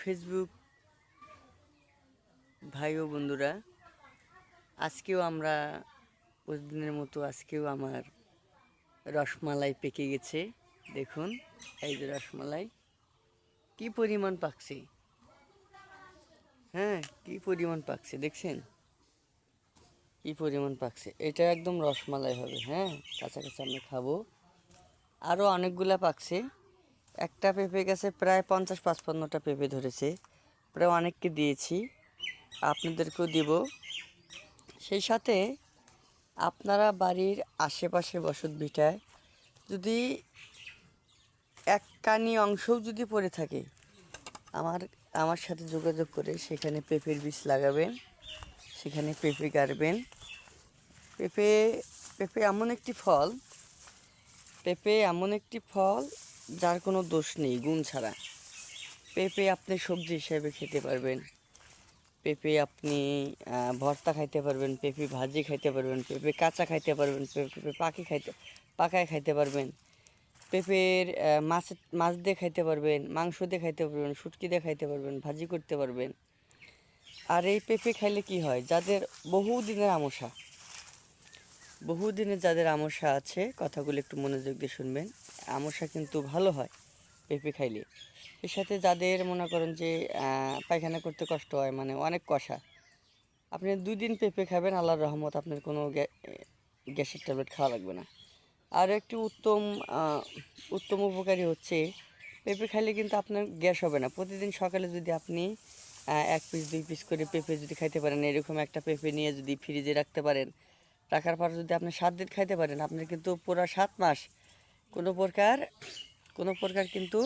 Facebook ভাই ও বন্ধুরা, আজকেও আমরা প্রতিদিনের মতো আজকেও আমার রসমালাই পেকে গেছে, দেখুন, এই যে রসমালাই। কি পরিমাণ পাকছে? হ্যাঁ কি পরিমাণ পাকছে দেখছেন? কি পরিমাণ পাকছে? এটা একদম রসমালাই হবে হ্যাঁ কাছাকাছি আমরা খাব। আরও অনেকগুলা পাকছে। একটা পেঁপে গাছে প্রায় পঞ্চাশ পাঁচপান্নটা পেঁপে ধরেছে। প্রায় অনেককে দিয়েছি, আপনাদেরকেও দিব। সেই সাথে আপনারা বাড়ির আশেপাশে বসত ভিটায় যদি এক কানি অংশও যদি পড়ে থাকে, আমার আমার সাথে যোগাযোগ করে সেখানে পেঁপের বীজ লাগাবেন, সেখানে পেঁপে গাড়বেন। পেঁপে পেঁপে এমন একটি ফল, পেঁপে এমন একটি ফল যার কোনো দোষ নেই, গুণ ছাড়া। পেঁপে আপনি সবজি হিসেবে খেতে পারবেন। পেঁপে আপনি ভর্তা খাইতে পারবেন, পেঁপে ভাজি খাইতে পারবেন, পেঁপে কাঁচা খাইতে পারবেন, পেঁপে পাখি খাইতে, পাকায় খাইতে পারবেন। পেঁপের মাছ মাছ দিয়ে খাইতে পারবেন, মাংস দিয়ে খাইতে পারবেন, শুটকি দিয়ে খাইতে পারবেন, ভাজি করতে পারবেন। আর এই পেঁপে খাইলে কি হয়? যাদের বহু দিনের আমসা বহুদিনের যাদের আমসা আছে, কথাগুলো একটু মনোযোগ দিয়ে শুনবেন। আমসা কিন্তু ভালো হয় পেঁপে খাইলে। এর সাথে যাদের মনে করেন যে পায়খানা করতে কষ্ট হয় মানে অনেক কষা, আপনি দুই দিন পেঁপে খাবেন, আল্লাহর রহমত আপনার কোনো গ্যা- গ্যাসের ট্যাবলেট খাওয়া লাগবে না। আর একটি উত্তম উত্তম উপকারী হচ্ছে, পেঁপে খাইলে কিন্তু আপনার গ্যাস হবে না। প্রতিদিন সকালে যদি আপনি এক পিস দুই পিস করে পেঁপে যদি খাইতে পারেন, এরকম একটা পেঁপে নিয়ে যদি ফ্রিজে রাখতে পারেন রাখার পর যদি আপনি সাত দিন খাইতে পারেন আপনি কিন্তু পুরো সাত মাস কোনো প্রকার কোনো প্রকার কিন্তু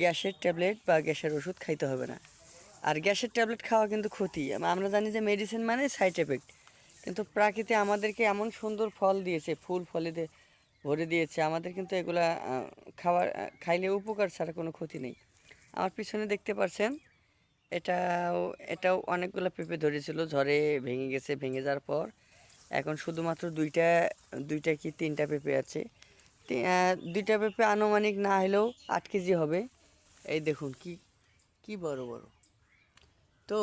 গ্যাসের ট্যাবলেট বা গ্যাসের ওষুধ খাইতে হবে না। আর গ্যাসের ট্যাবলেট খাওয়া কিন্তু ক্ষতি। আমরা জানি যে মেডিসিন মানে সাইড এফেক্ট কিন্তু প্রাকৃতি আমাদেরকে এমন সুন্দর ফল দিয়েছে, ফুল ফলে ভরে দিয়েছে। আমাদের কিন্তু এগুলা খাওয়ার খাইলে উপকার ছাড়া কোনো ক্ষতি নেই। আমার পিছনে দেখতে পাচ্ছেন এটাও এটাও অনেকগুলো পেঁপে ধরেছিল, ঝড়ে ভেঙে গেছে, ভেঙে যাওয়ার পর। এখন শুধুমাত্র দুইটা দুইটা কি তিনটা পেঁপে আছে। দুইটা পেঁপে আনুমানিক না হলেও আট কেজি হবে। এই দেখুন কি কি বড় বড়। তো,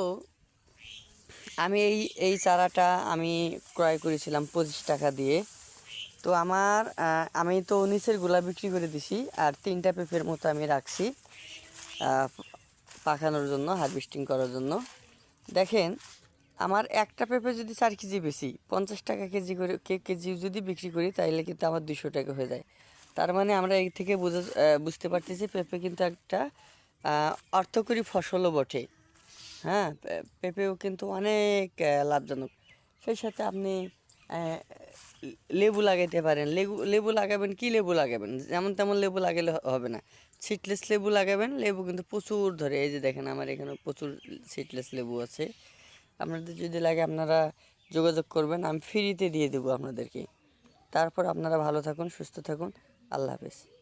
আমি এই এই চারাটা আমি ক্রয় করেছিলাম পঁচিশ টাকা দিয়ে। তো আমার আমি তো নিচেরগুলা বিক্রি করে দিছি, আর তিনটা পেঁপের মতো আমি রাখছি। পাকানোর জন্য হারভেস্টিং করার জন্য। দেখেন, আমার একটা পেঁপে যদি চার কেজি বেশি, পঞ্চাশ টাকা কেজি করে, কে কেজি যদি বিক্রি করি তাহলে কিন্তু আমার দুশো টাকা হয়ে যায়। তার মানে আমরা এই থেকে বুঝে বুঝতে পারতেছি পেঁপে কিন্তু একটা অর্থকরী ফসলও বটে। হ্যাঁ পেঁপেও কিন্তু অনেক লাভজনক। সেই সাথে আপনি লেবু লাগাইতে পারেন। লেবু লেবু লাগাবেন কি লেবু লাগাবেন? যেমন তেমন লেবু লাগালে হবে না। সিটলেস লেবু লাগাবেন। লেবু কিন্তু প্রচুর ধরে, এই যে দেখেন আমার এখানে প্রচুর সিটলেস লেবু আছে। আপনাদের যদি লাগে আপনারা যোগাযোগ করবেন, আমি ফ্রিতে দিয়ে দেবো আপনাদেরকে। তারপর আপনারা ভালো থাকুন, সুস্থ থাকুন। আল্লাহ হাফেজ।